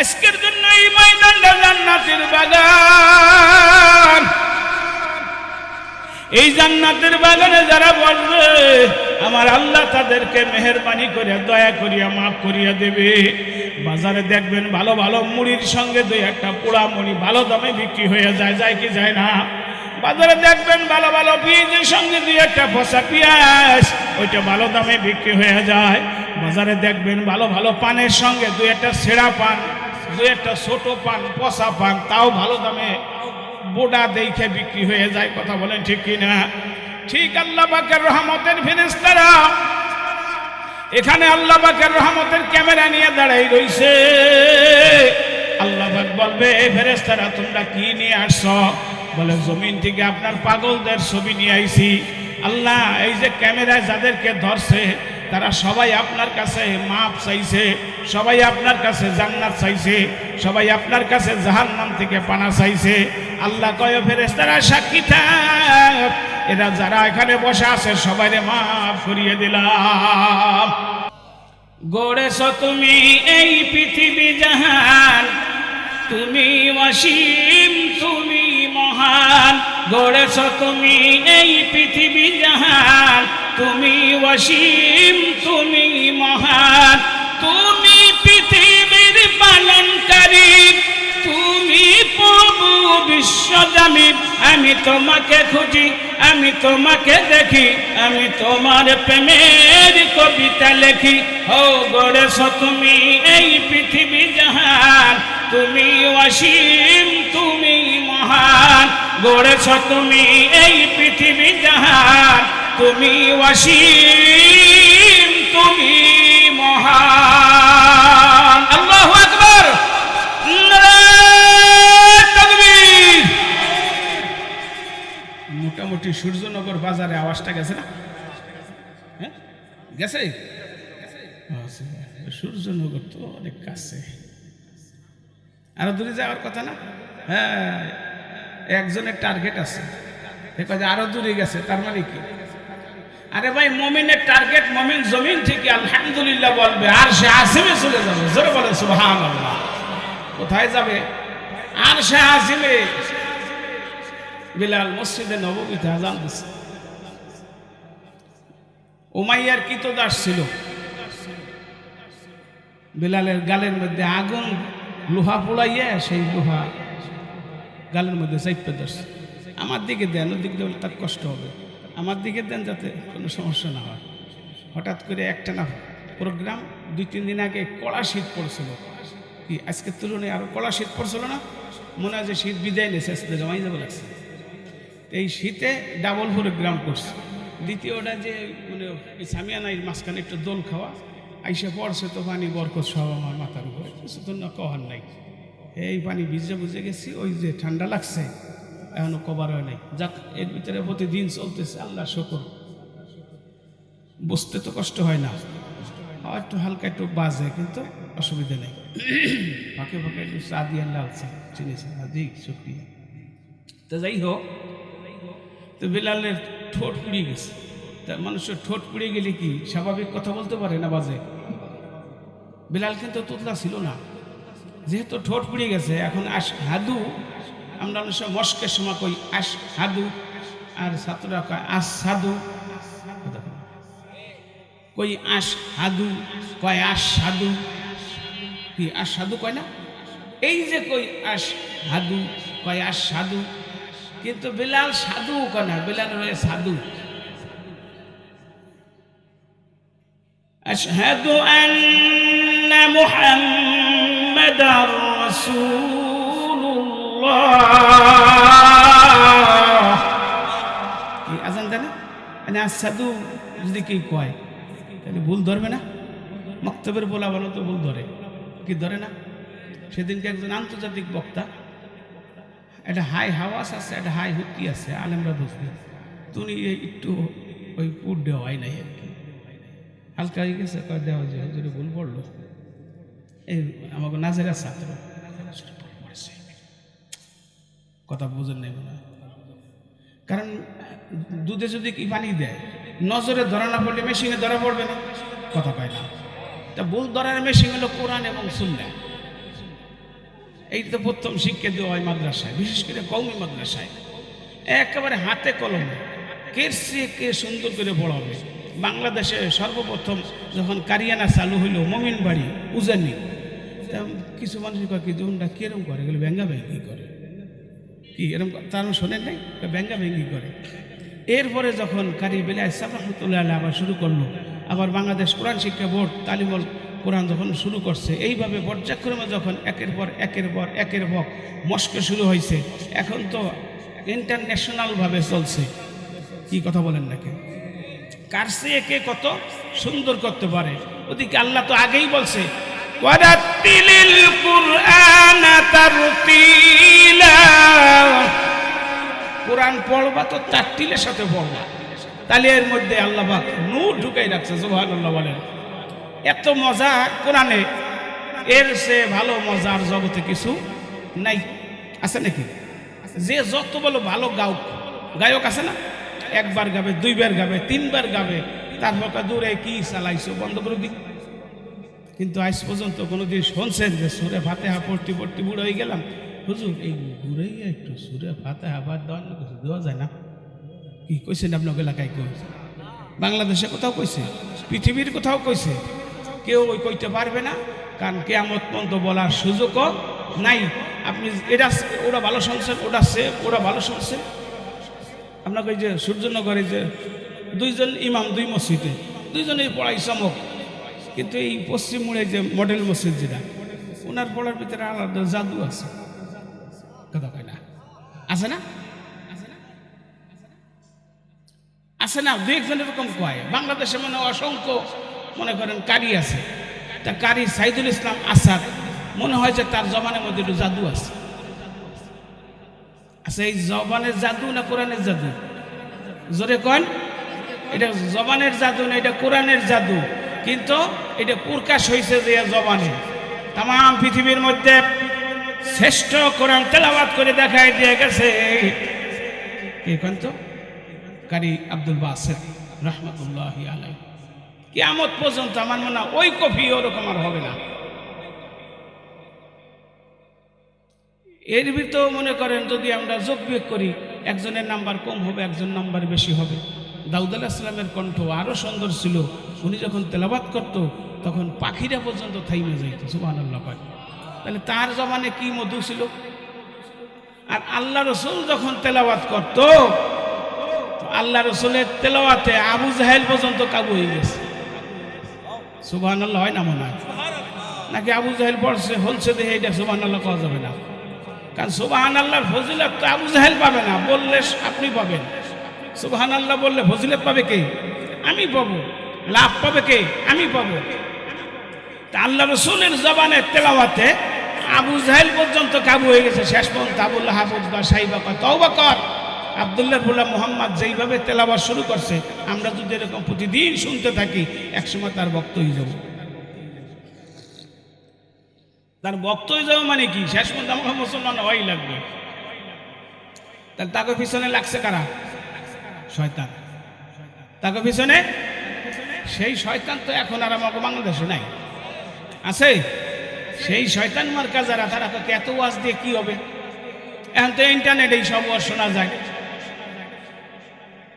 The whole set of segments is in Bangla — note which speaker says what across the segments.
Speaker 1: আজকের জন্য এই ময়দানটা জান্নাতের বাগান। এই জান্নাতের বাগানে যারা বলবে আমার আল্লাহ তাদেরকে মেহরবানি করে দয়া করিয়া, মাফ করিয়া দেবে। বাজারে দেখবেন ভালো ভালো মুড়ির সঙ্গে দুই একটা পোড়া মুড়ি ভালো দামে বিক্রি হয়ে যায় যায় কি যায় না? বাজারে দেখবেন ভালো ভালো পেঁয়াজের সঙ্গে দুই একটা পচা পেঁয়াজ, ওইটা ভালো দামে বিক্রি হয়ে যায়। বাজারে দেখবেন ভালো ভালো পানের সঙ্গে দুই একটা সেরা পান। দুই একটা ছোট পান, পচা পান, তাও ভালো দামে বোডা দেখে বিক্রি হয়ে যায়, কথা বলেন ঠিক কিনা? ঠিক আল্লাহ পাকের রহমতের ফেরেস্তারা এখানে আল্লাহ পাকের রহমতের ক্যামেরা নিয়ে দাঁড়াই রইছে। আল্লাহবাক বলবে এই ফেরেস্তারা তোমরা কি নিয়ে আসছ? বলে, জমিন থেকে আপনার পাগলদের ছবি নিয়ে আইছি। আল্লাহ, এই যে ক্যামেরায় যাদেরকে ধরছে তারা সবাই আপনার কাছে মাপ চাইছে, সবাই আপনার কাছে জান্নাত চাইছে, সবাই আপনার কাছে জাহান্নাম থেকে পানা চাইছে। আল্লাহ কয় ফেরেস্তারা সাক্ষী থাক। এরা যারা এখানে বসে আছে, সবাইরে মাফ করিয়ে দিলাম। গড়েছ তুমি এই পৃথিবী জাহান, তুমি অসীম, তুমি মহান। গড়েছ তুমি এই পৃথিবী জাহান তুমি অসীম, তুমি মহান। তুমি পৃথিবীর পালনকারী। তুমি প্রভু বিশ্বজামি আমি তোমাকে খুঁজি, আমি তোমাকে দেখি। আমি তোমার প্রেমের কবিতা লেখি। ও গড়েছ তুমি এই পৃথিবী জাহান। তুমি অসীম, তুমি মহান। গড়েছ তুমি এই পৃথিবী জাহান। তুমি অসীম, তুমি মহান। মোটামুটি সূর্যনগর বাজারে আওয়াজটা গেছে না? হ্যাঁ? গেছে? সূর্যনগর তো অনেক কাছে। আরও দূরে যাওয়ার কথা না? হ্যাঁ। একজনের টার্গেট আছে। আরও দূরে গেছে, তার মানে কি? আরে ভাই, মমিনের টার্গেট মমিন জমিন থেকে আলহামদুলিল্লাহ বলবে। আর সে আসিমে চলে যাবে। জোরে বলে আল্লাহ কোথায় যাবে? আর সে আসিমে বিলাল মসজিদে নবমীতে আজান দিছে। উমাইয়ার দাস ছিল। বিলালের গালের মধ্যে আগুন, লোহা পোড়াইয়া সেই লোহা গালের মধ্যে চাইপে ধরছে। আমার দিকে দেন, ওদিক দিয়ে তার কষ্ট হবে। আমার দিকে দেন যাতে কোনো সমস্যা না হয়। হঠাৎ করে একটা না প্রোগ্রাম দুই, তিন দিন আগে কড়া শীত পড়ছিল। কি আজকের তুলনায় আরও কড়া শীত পড়ছিল না? মনে হয় যে শীত বিদায় নিয়েছে, আজকে জমাই যাবে লাগছে। এই শীতে ডাবল প্রোগ্রাম করছে। দ্বিতীয়টা যে মানে এই সামিয়ানাইর মাঝখানে একটু দোল খাওয়া, আইসে পড়ছে তো পানি বরকত সব আমার মাথার উপরে। কিছু তো না কহার নাই। এই পানি ভিজে বুঝে গেছি, ওই যে ঠান্ডা লাগছে। এখনও কভার হয় নাই। যাক, এর ভিতরে প্রতিদিন চলতেছে আল্লাহ শকর। বুঝতে তো কষ্ট হয় না। একটু হালকা একটু বাজে, কিন্তু অসুবিধা নেই। ফাঁকে ফাঁকে একটু চা দিয়ে লাল চা চিনেছে দিক শুক্রিয়া। তো যাই হোক, তো বিলালের ঠোঁট পুড়িয়ে গেছে। তা মানুষের ঠোঁট পুড়িয়ে গেলে কি স্বাভাবিক কথা বলতে পারে না বাজে? বিলাল কিন্তু তুতলা ছিল না। যেহেতু ঠোঁট পুড়িয়ে গেছে, এখন আস হাদু আমরা অনেক সময় মস্কের সময় কই আস হাদু আর ছাত্ররা কয় আস সাধু কই আস হাদু কয় আস সাধু কি আস সাধু কয় না এই যে কই আস হাদু কয় আস সাধু কিন্তু বিলাল সাধু কেনা বিলাল হয়ে সাধু أشهد أن محمد رسول الله আজান দেয় না মানে আর সাধু যদি কি কয়, তাহলে ভুল ধরবে না? মক্তবের বলা বলো তো ভুল ধরে। কি ধরে না? সেদিনকে একজন আন্তর্জাতিক বক্তা, একটা হাই হাওয়াস আছে, একটা হাই হুকি আছে, আলেমরা বুঝবে তুমি একটু ওই পুট দেওয়াই নাই আর কি। হালকা হয়ে গেছে, কয়, দেওয়া যে যদি ভুল পড়ল এই আমাকে নাজেরা ছাত্র কথা বুঝেন নাই মনে হয়। কারণ দুধে যদি কি পানি দেয়, নজরে ধরা না পড়লে মেশিনে ধরা পড়বে না। কথা পায় না। তা ভুল ধরার মেশিন হলো কোরআন এবং সুন্না এই তো প্রথম শিক্ষা দেওয়া হয় মাদ্রাসায়, বিশেষ করে কৌমি মাদ্রাসায়। একেবারে হাতে কলমে কে কে সুন্দর করে পড়াবে। বাংলাদেশে সর্বপ্রথম যখন কারিয়ানা চালু হইল মমিন বাড়ি উজানি কিছু মানুষ কি জীবনটা কিরম করে? এগুলো ব্যাঙ্গা ব্যাঙ্গি করে। কি এরকম তার শোনেন নাই? ব্যাঙ্গা ব্যাঙ্গি করে। এরপরে যখন কারি বেলা আল্লাহ আবার শুরু করল, আবার বাংলাদেশ কোরআন শিক্ষা বোর্ড, তালিমল কোরআন যখন শুরু করছে, এইভাবে পর্যায়ক্রমে যখন একের পর একের পর একের পর মস্ক শুরু হয়েছে, এখন তো ইন্টারন্যাশনালভাবে চলছে। কি কথা বলেন নাকি কার চেয়ে কে কত সুন্দর করতে পারে? ওদিকে আল্লাহ তো আগেই বলছে ওয়ারাত্তিলিল কুরআনা তারতিলা। কোরআন পড়বা তো তারটিলের সাথে পড়বা। তাহলে এর মধ্যে আল্লাহ পাক নূর ঢুকাই রাখছে, সুবহানাল্লাহ বলেন। এত মজা কোরআনে। এর সে ভালো মজার জগতে কিছু নাই। আছে নাকি? যে যত বলো ভালো গায়ক গায়ক আছে না? একবার গাবে, দুইবার গাবে, তিনবার গাবে তারপর দূরে কি চালাইছো? বন্ধ করে দিই কিন্তু আজ পর্যন্ত কোনোদিন শুনছেন যে সুরে ফাতে হা পড়তে পড়তে বুড়ো হয়ে গেলাম? হুজুর, এই ঘুরেই একটু সুরে ফাতে হাবার দেওয়ার কিছু দেওয়া যায় না। কি কইছেন আপনার এলাকায় কই? বাংলাদেশে কোথাও কইছে? পৃথিবীর কোথাও কইছে? কেউ ওই কইতে পারবে না, কারণ কেয়ামত পর্যন্ত বলার সুযোগও নাই। আপনি এটা ওরা ভালো শুনছেন, ওটা সে, ওরা ভালো শুনছে আপনাকে যে সূর্যনগরে যে দুইজন ইমাম দুই মসজিদে, দুইজনেই পড়াই চমক। কিন্তু এই পশ্চিম মোড়ে যে মডেল মসজিদ যেটা ওনার পড়ার ভিতরে আলাদা জাদু আছে। কথা কয় না? আছে না? আছে না? দু একজন এরকম কয়। বাংলাদেশে মনে অসংখ্য, মনে করেন, কারি আছে। তা কারি সাইদুল ইসলাম আসাদ, মনে হয় যে তার জবানের মধ্যে একটু জাদু আছে। আচ্ছা এই জবানের জাদু না কোরআনের জাদু? জোরে কন। এটা জবানের জাদু না, এটা কোরআনের জাদু? কিন্তু এটা প্রকাশ হয়েছে যে জবানে। তাম পৃথিবীর মধ্যে শ্রেষ্ঠ কোরআন তেলাবাদ করে দেখায় দিয়ে গেছে। তো কারি আব্দুল বাসের, রহমতুল্লাহ আলাই কিয়ামত পর্যন্ত আমার মনে হয় ওই কফি ওরকম আর হবে না। এর ভিতর মনে করেন যদি আমরা যোগ বিয়োগ করি, একজনের নাম্বার কম হবে, একজন নাম্বার বেশি হবে। দাউদ আলাহ ইসলামের কণ্ঠ আরও সুন্দর ছিল। উনি যখন তেলাবাত করত, তখন পাখিরা পর্যন্ত থাইমে যাইত সুবাহ আল্লাহ পাক তাহলে তার জমানে কি মধু ছিল? আর আল্লাহ রসুল যখন তেলাবাত করত আল্লাহ রসুলের তেলাওয়াতে আবু জাহেল পর্যন্ত কাবু হয়ে গেছে। সুবাহ আল্লাহ হয় না মনে হয়? নাকি আবু জাহেল পড়ছে হলছে দেখে এটা সুবাহ আল্লাহ কওয়া যাবে না। কারণ সুবাহান আল্লাহর ফজিলত তো আবু জাহেল পাবে না, বললে আপনি পাবেন। সুবাহান আল্লাহ বললে ফজিলত পাবে কে? আমি পাবো। লাভ পাবে কে? আমি পাবো। আল্লাহ রসুলের জবানে তেলাওয়াতে আবু জাহেল পর্যন্ত কাবু হয়ে গেছে। শেষ পর্যন্ত আবুল্লাহ হাফুজ বা সাহিবা কর তওবা কর। আবদুল্লাহ বুল্লাহ মোহাম্মদ যেইভাবে তেলাওয়াত শুরু করছে, আমরা যদি এরকম প্রতিদিন শুনতে থাকি, একসময় তার বক্ত হয়ে যাব। তার বক্ত হয়ে যাবে মানে কি? শেষ পর্যন্ত আমাকে মুসলমান হওয়াই লাগবে। তাহলে তাকে পিছনে লাগছে কারা? শয়তান। তাকে পিছনে সেই শয়তান তো এখন আর আমাকে বাংলাদেশে নাই। আছে? সেই শয়তান মার্কা যারা, তারা তো এত ওয়াজ দিয়ে কি হবে? এখন তো ইন্টারনেটেই সব ওয়াজ শোনা যায়।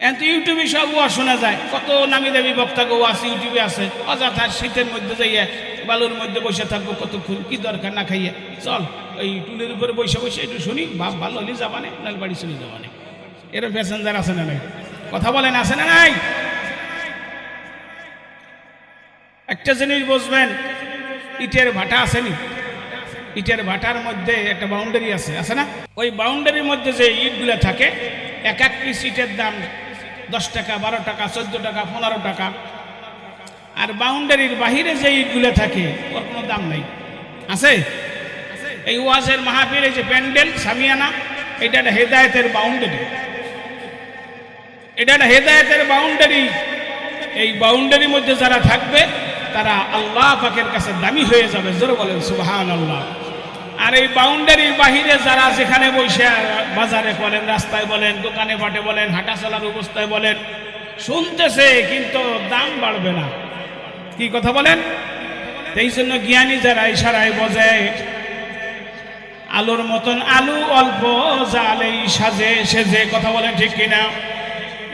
Speaker 1: এখন তো ইউটিউবে সব ওয়াজ শোনা যায়। কত নামি দামি বক্তাকে ওয়াজ ইউটিউবে আছে। অযথা শীতের মধ্যে যাইয়া, বালুর মধ্যে বসে থাকব কতক্ষণ, কি দরকার না খাইয়া। চল ওই টুলের উপরে বসে বসে একটু শুনি বাপ ভালো হলে যাবানে নাল বাড়ি চলে যাবানে। এরকম প্যাসেঞ্জার আছে না নাই? কথা বলেন, আছে না নাই? একটা জিনিস বুঝবেন, ইটের ভাটা আসেনি ইটের ভাটার মধ্যে একটা বাউন্ডারি আছে আছে না? ওই বাউন্ডারির মধ্যে যে ইটগুলো থাকে, এক এক পিস ইটের দাম দশ টাকা, বারো টাকা, চোদ্দ টাকা, পনেরো টাকা। আর বাউন্ডারির বাহিরে যে ইটগুলো থাকে, ওর কোনো দাম নাই। আছে? এই ওয়াজের মাহাবীর যে প্যান্ডেল, সামিয়ানা এটা একটা হেদায়তের বাউন্ডারি এটা একটা হেদায়তের বাউন্ডারি এই বাউন্ডারির মধ্যে যারা থাকবে তারা আল্লাহ পাকের কাছে দামি হয়ে যাবে। জোর বলেন সুবাহান আল্লাহ আর এই বাউন্ডারির বাহিরে যারা যেখানে বসে বাজারে বলেন, রাস্তায় বলেন, দোকানে বাটে বলেন হাঁটা চলার অবস্থায় বলেন, শুনতেছে কিন্তু দাম বাড়বে না। কি কথা বলেন? এই জন্য জ্ঞানী যারা ইশারায় বজায় আলুর মতন আলু অল্প, জালেই সাজে, সেজে, কথা বলেন ঠিক কিনা?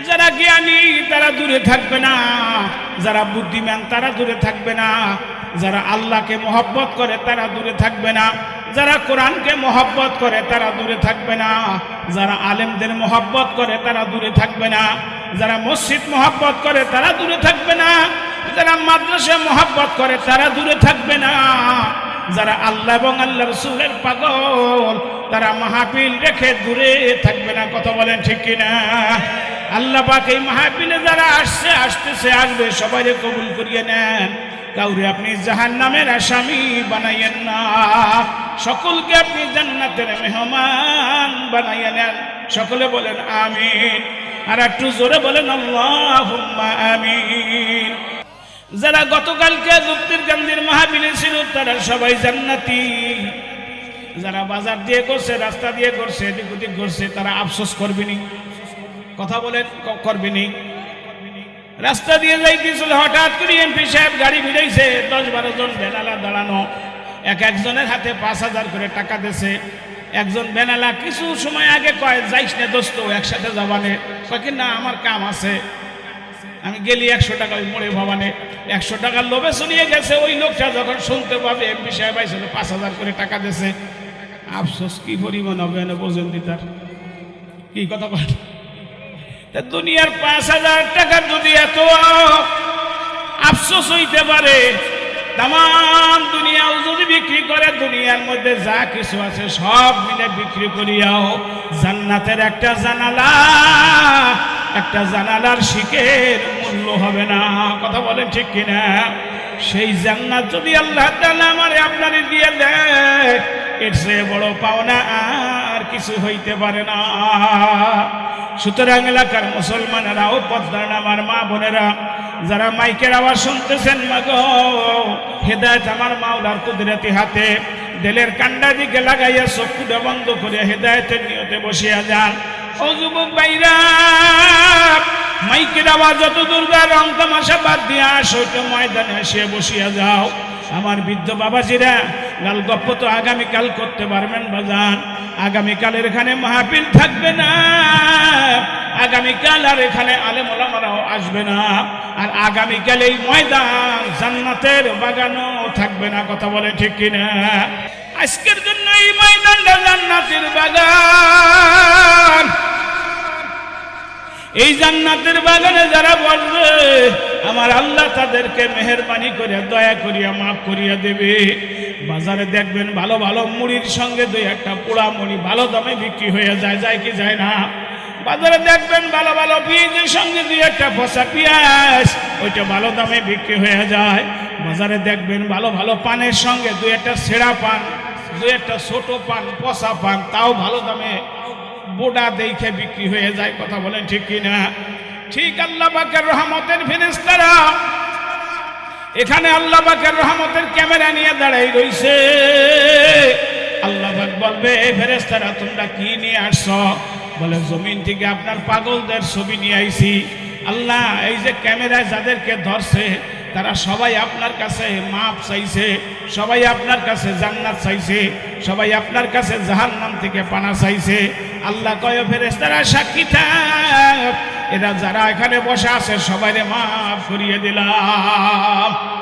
Speaker 1: যারা জ্ঞানী, তারা দূরে থাকবে না। যারা বুদ্ধিমান, তারা দূরে থাকবে না। যারা আল্লাহকে মহব্বত করে, তারা দূরে থাকবে না। যারা কোরআনকে মহব্বত করে, তারা দূরে থাকবে না। যারা আলেমদের মহব্বত করে, তারা দূরে থাকবে না। যারা মসজিদ মহব্বত করে, তারা দূরে থাকবে না। যারা মাদ্রাসা মহব্বত করে, তারা দূরে থাকবে না। যারা আল্লাহ এবং আল্লাহ রসুলের পাগল, তারা মাহফিল রেখে দূরে থাকবে না। কথা বলেন ঠিক কিনা? আল্লাহ পাক এই মাহফিলে যারা আসছে, আসতেছে, আসবে, সবাই কবুল করিয়ে নেন। কাউরে আপনি জাহান নামের আসামি বানাইয়েন না। সকলকে আপনি জান্নাতের মেহমান বানাইয়ে নেন। সকলে বলেন আমিন। আর একটু জোরে বলেন আল্লাহ আমিন। যারা গতকালকে মুক্তির গান্ধীর মাহাবিলে ছিল, তারা সবাই জান্নাতি। যারা বাজার দিয়ে করছে, রাস্তা দিয়ে করছে, এদিক ওদিক করছে, তারা আফসোস করবেনি কথা বলেন করবেনি। রাস্তা দিয়ে যাই যাইতেছিল, হঠাৎ করে এমপি সাহেব গাড়ি ভিড়াইছে দশ বারো জন বেনালা দাঁড়ানো। এক একজনের হাতে পাঁচ হাজার করে টাকা দিছে। একজন বেনালা কিছু সময় আগে কয়, যাইস না দোস্ত, একসাথে যাবানে। কয় না, আমার কাম আছে। আমি গেলি একশো টাকা ওই মোড়ে ভবানে। একশো টাকার লোভে শুনিয়ে গেছে। ওই লোকটা যখন শুনতে পাবে, এমপি সাহেব আইসলে পাঁচ হাজার করে টাকা দিয়েছে আফসোস, কি পরিমাণ হবে না বোঝেন তার। কি কথা বল তা দুনিয়ার পাঁচ হাজার টাকার যদি এত, আফসোস হইতে পারে। তাম দুনিয়াও যদি বিক্রি করে, দুনিয়ার মধ্যে যা কিছু আছে সব মিলে বিক্রি করিয়াও জান্নাতের একটা জানালা, একটা জানালার শিকের মূল্য হবে না। কথা বলেন ঠিক কিনা? সেই জান্নাত যদি আল্লাহ আমারে আপনারে দিয়ে দেয়, এর চেয়ে বড় পাওনা কিছু হইতে পারে না। সুতরাং এলাকার মুসলমানেরাও পদ্মার আমার মা বোনেরা, যারা মাইকের আওয়াজ শুনতেছেন, মাগো, হেদায়ত আমার মাওলার কুদরতি হাতে, দেলের কান্ডা দিকে লাগাইয়া চক্ষুটা বন্ধ করে হেদায়তের নিয়তে বসিয়া যান। ও যুবক ভাইরা, মাইকের আওয়াজ যত দুর্গা রং তামাশা বাদ দিয়া আসো তো ময়দানে এসে বসিয়া যাও। আমার বৃদ্ধ বাবাজিরা গাল গপ্প তো আগামীকাল করতে পারবেন বাজান আগামীকালের এখানে মাহফিল থাকবে না। আগামীকাল আর এখানে আলেম ওলামারাও আসবে না। আর আগামীকাল এই ময়দান জান্নাতের বাগানও থাকবে না, কথা বলে ঠিক কিনা? আজকের জন্য এই ময়দানটা জান্নাতের বাগান। এই জান্নাতের বাগানে যারা বলবে আমার আল্লাহ তাদেরকে মেহরবানি করে, দয়া করিয়া মাফ করিয়া দেবে। বাজারে দেখবেন ভালো ভালো মুড়ির সঙ্গে দুই একটা পোড়া মুড়ি ভালো দামে বিক্রি হয়ে যায় যায় কি যায় না? বাজারে দেখবেন ভালো ভালো পেঁয়াজের সঙ্গে দুই একটা পচা পেঁয়াজ, ওইটা ভালো দামে বিক্রি হয়ে যায়। বাজারে দেখবেন ভালো ভালো পানের সঙ্গে দুই একটা সেরা পান, দুই একটা ছোট পান, পচা পান, তাও ভালো দামে বোডা দেখে বিক্রি হয়ে যায়, কথা বলেন ঠিক কিনা? ঠিক আল্লাহ পাকের রহমতের ফেরেস্তারা এখানে আল্লাহ পাকের রহমতের ক্যামেরা নিয়ে দাঁড়াই রইছে। আল্লাহ বলবে ফেরেস্তারা তোমরা কি নিয়ে আসছো? বলে, জমিন থেকে আপনার পাগলদের ছবি নিয়ে আইছি। আল্লাহ, এই যে ক্যামেরায় যাদেরকে ধরছে, তারা সবাই আপনার কাছে মাপ চাইছে, সবাই আপনার কাছে জান্নাত চাইছে, সবাই আপনার কাছে জাহান্নাম থেকে পানা চাইছে। আল্লাহ কয় ফেরেস্তারা সাক্ষী থাক। এরা যারা এখানে বসে আছে সবাই মাফ করিয়ে দিলাম।